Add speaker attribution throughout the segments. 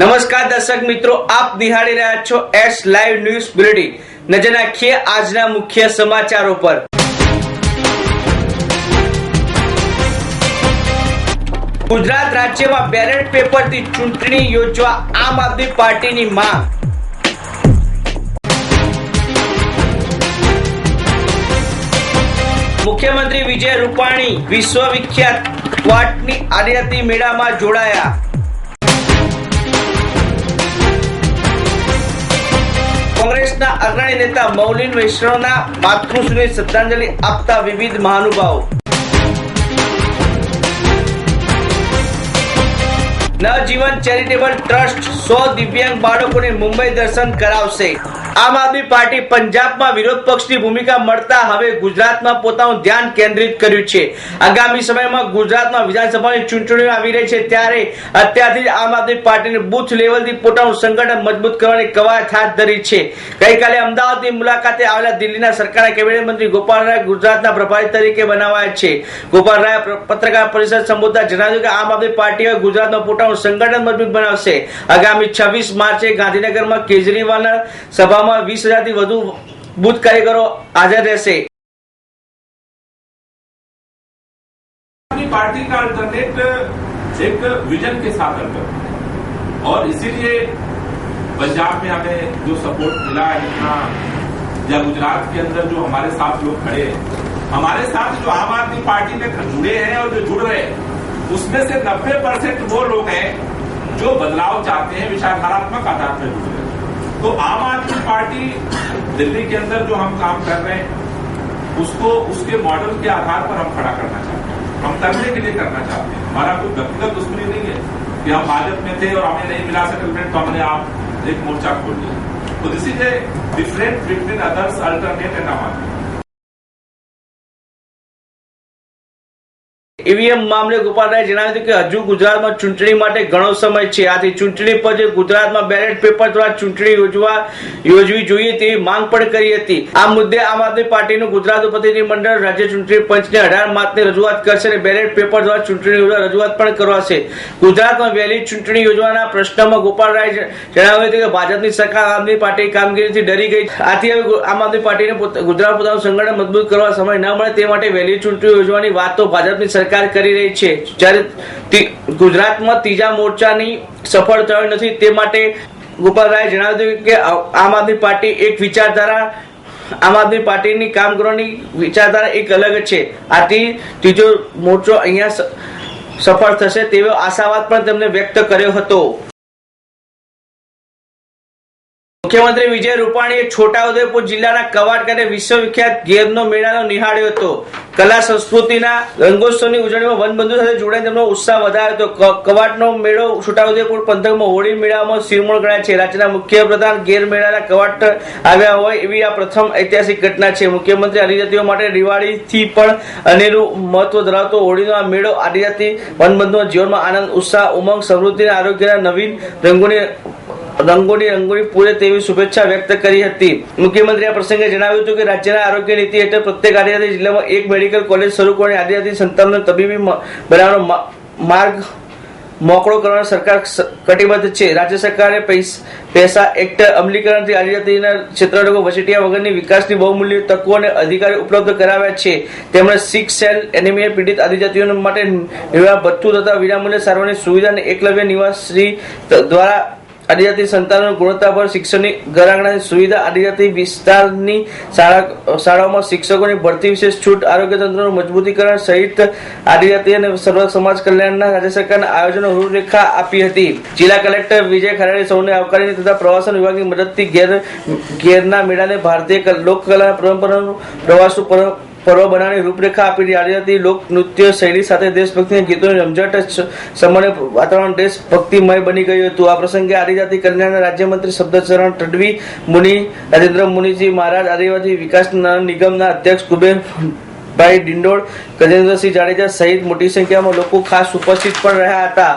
Speaker 1: નમસ્કાર દર્શક મિત્રો, આપ નિહાળી રહ્યા છો એસ લાઈવ ન્યૂઝ બુલેટિન નજર નાખીએ આજના મુખ્ય સમાચારો પર. ગુજરાત રાજ્યમાં બેલેટ પેપરથી ચૂંટણી યોજવા આમ આદમી પાર્ટીની માંગ. મુખ્યમંત્રી વિજય રૂપાણી વિશ્વવિખ્યાત ક્વાટની આદિયાતી મેળામાં જોડાયા. કોંગ્રેસના અગ્રણી નેતા મૌલિન વૈષ્ણવના માતૃશ્રીને શ્રદ્ધાંજલિ આપતા વિવિધ મહાનુભાવો. નવજીવન ચેરિટેબલ ટ્રસ્ટ સો દિવ્યાંગ બાળકોને મુંબઈ દર્શન કરાવશે. આમ આદમી પાર્ટી પંજાબમાં વિરોધ પક્ષની ભૂમિકા મળતા હવે ગુજરાતમાં પોતાનું ધ્યાન કેન્દ્રિત કર્યું છે. આગામી સમયમાં ગુજરાતમાં વિધાનસભાની ચૂંટણીઓ આવી રહી છે ત્યારે અત્યારથી આમ આદમી પાર્ટીને બુથ લેવલથી પોતાનું સંગઠન મજબૂત કરવાની કવાયત હાથ ધરી છે. ગઈકાલે અમદાવાદની મુલાકાતે આવેલા દિલ્હીના સરકારના કેબિનેટ મંત્રી ગોપાલ ગુજરાતના પ્રભારી તરીકે બનાવાયા છે. ગોપાલ રાય પત્રકાર પરિષદ સંબોધતા જણાવ્યું કે આમ આદમી પાર્ટી હવે ગુજરાતમાં પોતાનું સંગઠન મજબૂત બનાવશે. આગામી છવ્વીસ માર્ચે ગાંધીનગરમાં કેજરીવાલના સભામાં વીસ હજારથી વધુ બુથ કાર્યકરો હાજર રહેશે
Speaker 2: अपनी पार्टी का अल्टरनेट एक विजन के साथ अल्टरनेट और इसीलिए पंजाब में हमें जो सपोर्ट मिला है इतना या गुजरात के अंदर जो हमारे साथ लोग खड़े हैं हमारे साथ जो आम आदमी पार्टी में जुड़े हैं और जो जुड़ रहे हैं उसमें से 90 परसेंट वो लोग हैं जो बदलाव चाहते हैं विचारधारात्मक आधार पर जुड़ रहे हैं तो आम आदमी पार्टी दिल्ली के अंदर जो हम काम कर रहे हैं, उसको, उसके मॉडल के आधार पर हम खड़ा करना चाहते हैं। हम करने के लिए करना चाहते हैं। हमारा कोई व्यक्तिगत दुश्मनी नहीं है कि हम भाजपा में थे और हमें नहीं मिला सेटलमेंट तो हमने आप एक मोर्चा खोल दिया। तो this is a different between others alternate and आम आदमी।
Speaker 1: ઈવીએમ મામલે ગોપાલરાય જણાવ્યું કે હજુ ગુજરાતમાં ચૂંટણી માટે ઘણો સમય છે. આથી ચૂંટણી પછી ગુજરાતમાં બેલેટ પેપર દ્વારા ચૂંટણી યોજવા યોજવી જોઈએ તેવી માંગ પણ કરી હતી. આ મુદ્દે આમ આદમી પાર્ટીનું ગુજરાત પ્રતિનિધિ મંડળ રાજ્ય ચૂંટણી પંચને અઢાર માર્ચની રજૂઆત કરશે અને બેલેટ પેપર દ્વારા ચૂંટણી યોજવા રજૂઆત પણ કરવાશે. ગુજરાતમાં વહેલી ચૂંટણી યોજવાના પ્રશ્નમાં ગોપાલરાય જણાવ્યું હતું કે ભાજપની સરકાર આમ આદમી પાર્ટી કામગીરીથી ડરી ગઈ આથી હવે આમ આદમી પાર્ટીને ગુજરાત પોતાનું સંગઠન મજબૂત કરવા સમય ન મળે તે માટે વહેલી ચૂંટણી યોજવાની વાત તો ભાજપની સરકાર કરી રહી છે. જ્યારે ગુજરાતમાં ત્રીજા મોરચાની સફળ થયો નથી, તે માટે ગોપાલ રાયે જણાવ્યું કે આમ આદમી પાર્ટી એક વિચારધારા, આમ આદમી પાર્ટીની કામ વિચારધારા એક અલગ છે. આથી ત્રીજો મોરચો અહીંયા સફળ થશે તેવો આશાવાદ પણ તેમણે વ્યક્ત કર્યો હતો. મુખ્યમંત્રી વિજય રૂપાણીએ છોટાઉદેપુર જિલ્લાના કવાડ ખાતે વિશ્વવિખ્યાત ગેરનો મેળાનો નિહાળ્યો હતો. કલા સંસ્કૃતિના રંગોત્સવની ઉજવણીમાં વનબંધુ સાથે જોડાઈને તેમનો ઉત્સાહ વધાર્યો હતો. કવાડનો મેળો છોટાઉદેપુર પંથકમાં હોળી મેળામાં શિરમોળ ગણાય છે. રાજ્યના મુખ્ય પ્રધાન ગેર મેળાના કવાડ આવ્યા હોય એવી આ પ્રથમ ઐતિહાસિક ઘટના છે. મુખ્યમંત્રી આદિજાતિઓ માટે દિવાળીથી પણ અનેરું મહત્વ ધરાવતો હોળીનો આ મેળો આદિજાતિ વનબંધુના જીવનમાં આનંદ, ઉત્સાહ, ઉમંગ, સમૃદ્ધિ અને આરોગ્યના નવીન રંગોની રંગોની રંગોળી પૂરે તેવી શુભેચ્છા વ્યક્ત કરી હતી. મુખ્યમંત્રી આ પ્રસંગે જણાવ્યું હતું કે રાજ્યના આરોગ્ય નીતિ હેઠળ પ્રત્યેક આદિજાતિ જિલ્લામાં એક મેડિકલ કોલેજ શરૂ કરવાની આદિજાતિ સંતાનોને તબીબી બનાવવાનો માર્ગ મોકળો કરવાનો સરકાર કટિબદ્ધ છે. રાજ્ય સરકારે પૈસા એક્ટ અમલીકરણથી આદિજાતિના ક્ષેત્ર લોકો વસેટિયા વગરની વિકાસની બહુમૂલ્ય તકો અને અધિકારી ઉપલબ્ધ કરાવ્યા છે. તેમણે સિક્સ સેલ એનિમિયા પીડિત આદિજાતિઓ માટે નિવારણ ભથ્થું તથા વિનામૂલ્ય સારવારની સુવિધા અને એકલવ્ય નિવાસી દ્વારા આદિજાતિ સંતાનો ગુણવત્તાભર શિક્ષણની ઘરઆંગણાની સુવિધા આદિજાતિ વિસ્તારની શાળા શાળાઓમાં શિક્ષકોની ભરતી વિશેષ છૂટ, આરોગ્ય તંત્રનું મજબૂતીકરણ સહિત આદિજાતિ અને સર્વ સમાજ કલ્યાણના રાજ્ય સરકારના આયોજનો રૂપરેખા આપી હતી. જિલ્લા કલેક્ટર વિજય ખરાડે સૌને આવકારીને તથા પ્રવાસન વિભાગની મદદથી ઘેર ઘેરના મેળાને ભારતીય કલ- લોકકલા પરંપરાનું પ્રવાસનું પર- પર્વ બનાવવાની રૂપરેખા આપી હતી આદિજાતિ લોક નૃત્ય શૈલી સાથે દેશભક્તિના ગીતોની રમઝટ સમય વાતાવરણ દેશભક્તિમય બની ગયું હતું. આ પ્રસંગે આદિજાતિ કલ્યાણના રાજ્યમંત્રી શબ્દચરણ ટડવી મુનિ રાજેન્દ્ર મુનિજી મહારાજ, આદિવાસી વિકાસ નિગમના અધ્યક્ષ કુબેરભાઈ ડિંડોળ, ગજેન્દ્રસિંહ જાડેજા સહિત મોટી સંખ્યામાં લોકો ખાસ ઉપસ્થિત પણ રહ્યા હતા.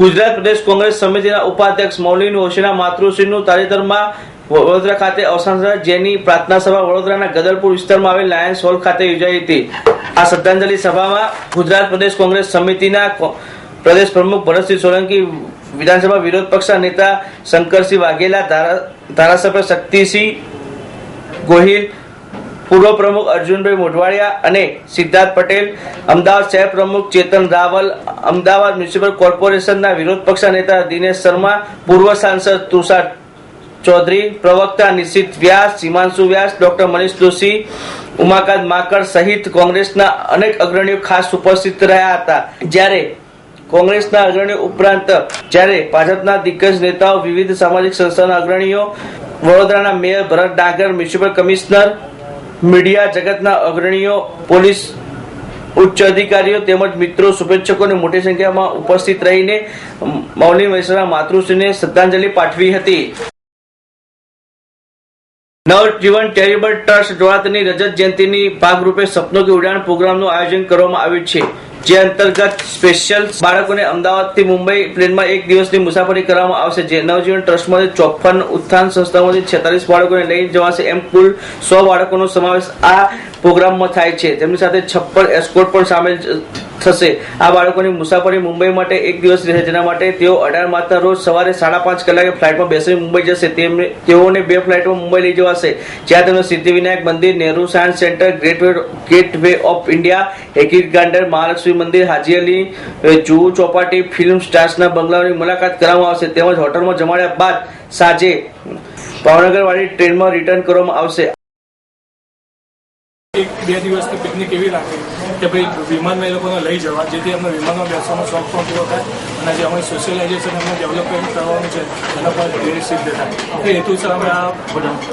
Speaker 1: ગુજરાત પ્રદેશ કોંગ્રેસ સમિતિના ઉપાધ્યક્ષ, મૌલિન હોશીના માતૃશ્રીનું તાજેતરમાં વડોદરા ખાતે અવસાન જેની પ્રાર્થના સભા વડોદરાના ગદલપુર વિસ્તારમાં આવેલ લાયન્સ હોલ ખાતે યોજાઈ હતી. આ શ્રદ્ધાંજલિ સભામાં ગુજરાત પ્રદેશ કોંગ્રેસ સમિતિના પ્રદેશ પ્રમુખ ભરતસિંહ સોલંકી, વિધાનસભા વિરોધ પક્ષના નેતા શંકરસિંહ વાઘેલા, ધારા- ધારાસભ્ય શક્તિસિંહ ગોહિલ, પૂર્વ પ્રમુખ અર્જુનભાઈ મોઢવાડિયા અને સિદ્ધાર્થ પટેલ, અમદાવાદ શહેર પ્રમુખ ચેતન રાવલ, અમદાવાદ મ્યુનિસિપલ કોર્પોરેશનના વિરોધ પક્ષના નેતા દિનેશ શર્મા, પૂર્વ સાંસદ તુષાર ચૌધરી, પ્રવક્તા નિશિત વ્યાસ, હિમાંશુ વ્યાસ, ડોક્ટર મનીષ જોશી ઉમાકાંત માકડ સહિત કોંગ્રેસના અનેક અગ્રણીઓ ખાસ ઉપસ્થિત રહ્યા હતા. જ્યારે કોંગ્રેસના અગ્રણીઓ ઉપરાંત જ્યારે ભાજપના દિગ્ગજ નેતાઓ, વિવિધ સામાજિક સંસ્થાના અગ્રણીઓ, વડોદરાના મેયર ભરત ડાંગર, મ્યુનિસિપલ કમિશનર, મીડિયા જગતના અગ્રણીઓ, પોલીસ ઉચ્ચ અધિકારીઓ તેમજ મિત્રો, શુભેચ્છકોની મોટી સંખ્યામાં ઉપસ્થિત રહીને મૌલિન વૈશ્વના માતૃશ્રીને શ્રદ્ધાંજલિ પાઠવી હતી. નવજીવન ચેરિટેબલ ટ્રસ્ટ ગુજરાતની રજત જયંતિની ભાગરૂપે સપનો કે ઉડાન પ્રોગ્રામનું આયોજન કરવામાં આવ્યું છે. જે અંતર્ગત સ્પેશિયલ બાળકોને અમદાવાદથી મુંબઈ પ્લેનમાં એક દિવસની મુસાફરી કરવામાં આવશે, જે નવજીવન ટ્રસ્ટમાંથી ચોપન ઉત્થાન સંસ્થામાંથી છેતાલીસ બાળકોને લઈ જવાશે એમ કુલ સો બાળકોનો સમાવેશ આ પ્રોગ્રામમાં થાય છે. તેમની સાથે છપ્પન એસ્કોર્ટ પણ સામેલ થશે. આ બાળકોની મુસાફરી મુંબઈ માટે એક દિવસ રહેશે, જેના માટે તેઓ અઢાર માત્ર રોજ સવારે સાડા પાંચ કલાકે ફ્લાઇટમાં બેસી મુંબઈ જશે. તેઓને બે ફ્લાઇટમાં મુંબઈ લઈ જવાશે. જ્યાં તેમને સિદ્ધિવિનાયક મંદિર, Nehru science centre gateway of India એકિટ garden Mahalaxmi મંદિર હાજી અલી જુહુ ચોપાટી, ફિલ્મ સ્ટાર્સના બંગલાઓની મુલાકાત કરવામાં આવશે. તેમજ હોટલમાં જમાડ્યા બાદ સાંજે ભાવનગરવાળી ટ્રેનમાં રિટર્ન કરવામાં આવશે.
Speaker 3: બે દિવસની પિકનિક એવી રાખી કે ભાઈ વિમાનમાં એ લોકોને લઈ જવા, જેથી અમને વિમાનમાં બેસવાનો શોખ પણ પૂરો થાય અને જે અમારી સોશિયલાઇઝેશન અમને ડેવલપમેન્ટ કરવાનું છે, એના પર ધ્યેય સિદ્ધ થાય. એ હેતુસર અમે આ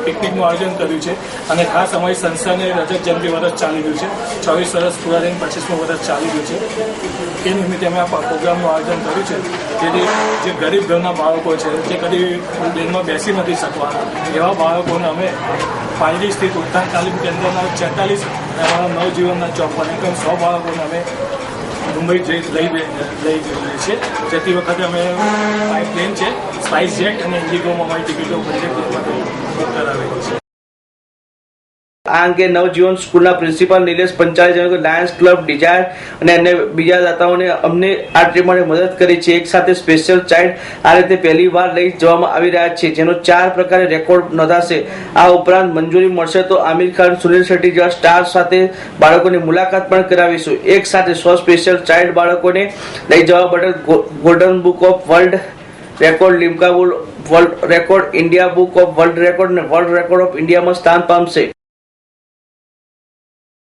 Speaker 3: પિકનિકનું આયોજન કર્યું છે અને ખાસ અમારી સંસ્થાને રજત જયંતિ વર્ષ ચાલી રહ્યું છે. ચોવીસ વર્ષ પૂરા થઈને પચીસમું વર્ષ ચાલી રહ્યું છે. એ નિમિત્તે અમે આ પ્રોગ્રામનું આયોજન કર્યું છે. જેથી જે ગરીબ ઘરના બાળકો છે, જે કદી ટ્રેનમાં બેસી નથી શકવા એવા બાળકોને અમે પાયરી સ્થિત ઉત્થાન તાલીમ કેન્દ્રના છેતાલીસ નવજીવનના ચોપન એકમ સો બાળકોને અમે મુંબઈ જઈ, લઈ લઈ જઈએ છીએ. જતી વખતે અમે પ્લેન છે સ્પાઇસ જેટ અને ઇન્ડિગોમાં અમારી ટિકિટો બુક કરાવેલી છે.
Speaker 1: આ અંગે નવજીવન સ્કૂલના પ્રિન્સિપાલ નિલેશ પંચાલે જણાવ્યું કે લાયન્સ ક્લબ, ડિઝાયર અને અન્ય બીજા દાતાઓને અમને આ ટ્રીપ મદદ કરી છે. એક સાથે સ્પેશિયલ ચાઇલ્ડ આ રીતે પહેલી વાર લઈ જવામાં આવી રહ્યા છે, જેનો ચાર પ્રકારે રેકોર્ડ નોંધાશે. આ ઉપરાંત મંજૂરી મળશે તો આમિર ખાન, સુનિલ શેટ્ટી જેવા સ્ટાર સાથે બાળકોની મુલાકાત પણ કરાવીશું. એક સાથે સો સ્પેશિયલ ચાઇલ્ડ બાળકોને લઈ જવા બદલ golden book of world record, Limca world record, India book of world record અને વર્લ્ડ રેકોર્ડ ઓફ ઇન્ડિયામાં સ્થાન પામશે.